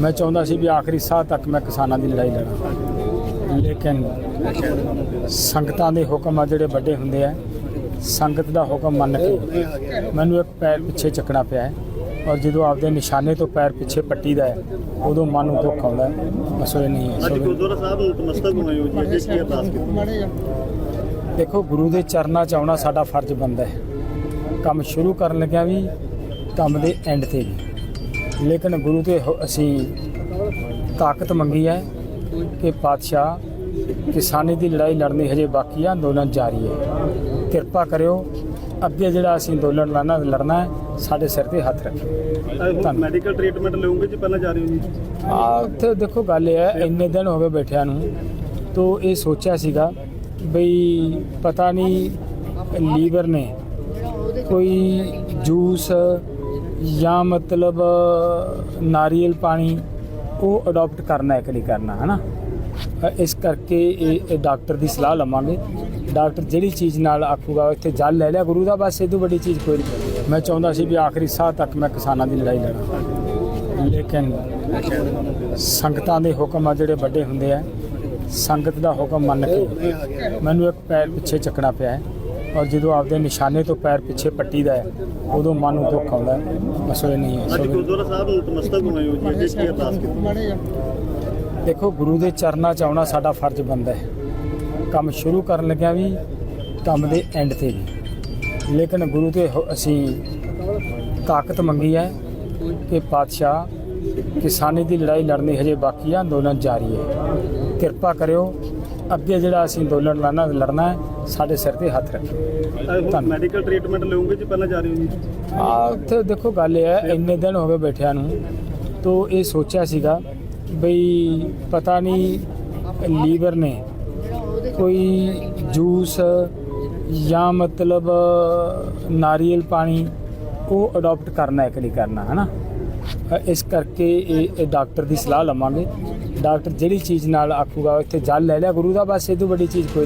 ਮੈਂ ਚਾਹੁੰਦਾ ਸੀ ਵੀ ਆਖਰੀ ਸਾਹ ਤੱਕ ਮੈਂ ਕਿਸਾਨਾਂ ਦੀ ਲੜਾਈ ਲੜਾਂ। ਲੇਕਿਨ ਸੰਗਤਾਂ ਦੇ ਹੁਕਮ ਆ ਜਿਹੜੇ ਵੱਡੇ ਹੁੰਦੇ ਆ ਸੰਗਤ ਦਾ ਹੁਕਮ ਮੰਨ ਕੇ ਮੈਨੂੰ ਇੱਕ ਪੈਰ ਪਿੱਛੇ ਚੱਕਣਾ ਪਿਆ ਹੈ ਔਰ ਜਦੋਂ ਆਪਦੇ ਨਿਸ਼ਾਨੇ ਤੋਂ ਪੈਰ ਪਿੱਛੇ ਪੱਟੀਦਾ ਹੈ ਉਦੋਂ ਮਨ ਨੂੰ ਦੁੱਖ ਆਉਂਦਾ ਉਹ ਨਹੀਂ ਹੈ ਅੱਜ ਗੁਰਦੁਆਰਾ ਸਾਹਿਬ ਨਤਮਸਤਕ ਹੋਏ ਹੋ ਜੀ ਕੀ ਅਰਦਾਸ ਕੀਤੀ ਦੇਖੋ ਗੁਰੂ ਦੇ ਚਰਨਾਂ 'ਚ ਆਉਣਾ ਸਾਡਾ ਫਰਜ਼ ਬਣਦਾ ਹੈ। ਕੰਮ ਸ਼ੁਰੂ ਕਰਨ ਲੱਗਿਆ ਵੀ ਕੰਮ ਦੇ ਐਂਡ ਤੇ ਵੀ। ਲੇਕਿਨ ਗੁਰੂ ਤੇ ਅਸੀਂ ਤਾਕਤ ਮੰਗੀ ਹੈ ਕਿ ਪਾਤਸ਼ਾਹ ਕਿਸਾਨੀ ਦੀ ਲੜਾਈ ਲੜਨੀ ਹਜੇ ਬਾਕੀ ਹੈ ਅੰਦੋਲਨ ਜਾਰੀ ਹੈ। ਕਿਰਪਾ ਕਰਿਓ ਅੱਗੇ ਜਿਹੜਾ ਅਸੀਂ ਅੰਦੋਲਨ ਲੜਨਾ ਲੜਨਾ ਹੈ ਸਾਡੇ ਸਿਰ ਤੇ ਹੱਥ ਧੰਨਵਾਦ। ਮੈਡੀਕਲ ਟ੍ਰੀਟਮੈਂਟ ਲਓਗੇ ਜੀ ਪਹਿਲਾਂ ਜਾ ਰਹੇ ਹੋ ਜੀ? ਆ ਉੱਥੇ ਦੇਖੋ ਗੱਲ ਇਹ ਹੈ ਇੰਨੇ ਦਿਨ ਹੋ ਗਏ ਬੈਠਿਆਂ ਨੂੰ ਤੋ ਇਹ ਸੋਚਿਆ ਸੀਗਾ ਬਈ ਪਤਾ ਨਹੀਂ ਲੀਵਰ ਨੇ ਕੋਈ ਜੂਸ ਜਾਂ ਮਤਲਬ ਨਾਰੀਅਲ ਪਾਣੀ ਉਹ ਅਡਾਪਟ ਕਰਨਾ ਹੈ ਕਿ ਨਹੀਂ ਕਰਨਾ ਹਨਾ? ਅ, ਇਸ ਕਰਕੇ ਇਹ ਇਹ ਡਾਕਟਰ ਦੀ ਸਲਾਹ ਲਵਾਂਗੇ। ਡਾਕਟਰ ਜਿਹੜੀ ਚੀਜ਼ ਨਾਲ ਆਖੂਗਾ ਇੱਥੇ ਜਲ ਲੈ ਲਿਆ ਗੁਰੂ ਦਾ ਬਸ ਇਹ ਤੋਂ ਵੱਡੀ ਚੀਜ਼ ਕੋਈ ਨਹੀਂ। ਮੈਂ ਚਾਹੁੰਦਾ ਸੀ ਵੀ ਆਖਰੀ ਸਾਹ ਤੱਕ ਮੈਂ ਕਿਸਾਨਾਂ ਦੀ ਲੜਾਈ ਲੜਾਂ। ਲੇਕਿਨ ਸੰਗਤਾਂ ਦੇ ਹੁਕਮ ਆ ਜਿਹੜੇ ਵੱਡੇ ਹੁੰਦੇ ਆ ਸੰਗਤ ਦਾ ਹੁਕਮ ਮੰਨ ਕੇ ਮੈਨੂੰ ਇੱਕ ਪੈਰ ਪਿੱਛੇ ਚੱਕਣਾ ਪਿਆ ਹੈ। ਔਰ ਜਦੋਂ ਆਪਦੇ ਨਿਸ਼ਾਨੇ ਤੋਂ ਪੈਰ ਪਿੱਛੇ ਪੱਟੀਦਾ ਹੈ ਉਦੋਂ ਮਨ ਨੂੰ ਦੁੱਖ ਆਉਂਦਾ ਹੈ। ਉਹ ਨਹੀਂ ਹੈ। ਅੱਜ ਗੁਰਦੁਆਰਾ ਸਾਹਿਬ ਨਤਮਸਤਕ ਹੋਏ ਹੋ ਜੀ ਅੱਗੇ ਕੀ ਅਰਦਾਸ ਕੀਤੀ ਦੇਖੋ ਗੁਰੂ ਦੇ ਚਰਨਾਂ 'ਚ ਆਉਣਾ ਸਾਡਾ ਫਰਜ਼ ਬਣਦਾ ਹੈ। ਕੰਮ ਸ਼ੁਰੂ ਕਰਨ ਲੱਗਿਆ ਵੀ ਕੰਮ ਦੇ ਐਂਡ ਤੇ ਵੀ। ਲੇਕਿਨ ਗੁਰੂ ਤੇ ਅਸੀਂ ਤਾਕਤ ਮੰਗੀ ਹੈ ਕਿ ਪਾਤਸ਼ਾਹ ਕਿਸਾਨੀ ਦੀ ਲੜਾਈ ਲੜਨੀ ਹਜੇ ਬਾਕੀ ਹੈ ਅੰਦੋਲਨ ਜਾਰੀ ਹੈ। ਕਿਰਪਾ ਕਰਿਓ ਅੱਗੇ ਜਿਹੜਾ ਅਸੀਂ ਅੰਦੋਲਨ ਲੜਨਾ ਲੜਨਾ ਹੈ ਸਾਡੇ ਸਿਰ ਤੇ ਹੱਥ ਧੰਨਵਾਦ। ਮੈਡੀਕਲ ਟ੍ਰੀਟਮੈਂਟ ਲਓਗੇ ਜੀ ਪਹਿਲਾਂ ਜਾ ਰਹੇ ਹੋ ਜੀ? ਆ ਉੱਥੇ ਦੇਖੋ ਗੱਲ ਇਹ ਹੈ ਇੰਨੇ ਦਿਨ ਹੋ ਗਏ ਬੈਠਿਆਂ ਨੂੰ ਤੋ ਇਹ ਸੋਚਿਆ ਸੀਗਾ ਬਈ ਪਤਾ ਨਹੀਂ ਲੀਵਰ ਨੇ ਕੋਈ ਜੂਸ ਜਾਂ ਮਤਲਬ ਨਾਰੀਅਲ ਪਾਣੀ ਉਹ ਅਡਾਪਟ ਕਰਨਾ ਹੈ ਕਿ ਨਹੀਂ ਕਰਨਾ ਹਨਾ? ਅ, ਇਸ ਕਰਕੇ ਇਹ ਡਾਕਟਰ ਦੀ ਸਲਾਹ ਲਵਾਂਗੇ। ਡਾਕਟਰ ਜਿਹੜੀ ਚੀਜ਼ ਨਾਲ ਆਖੂਗਾ ਇੱਥੇ ਜਲ ਲੈ ਲਿਆ, ਗੁਰੂ ਦਾ ਬਸ ਇਹ ਤੋਂ ਵੱਡੀ ਚੀਜ਼ ਕੋਈ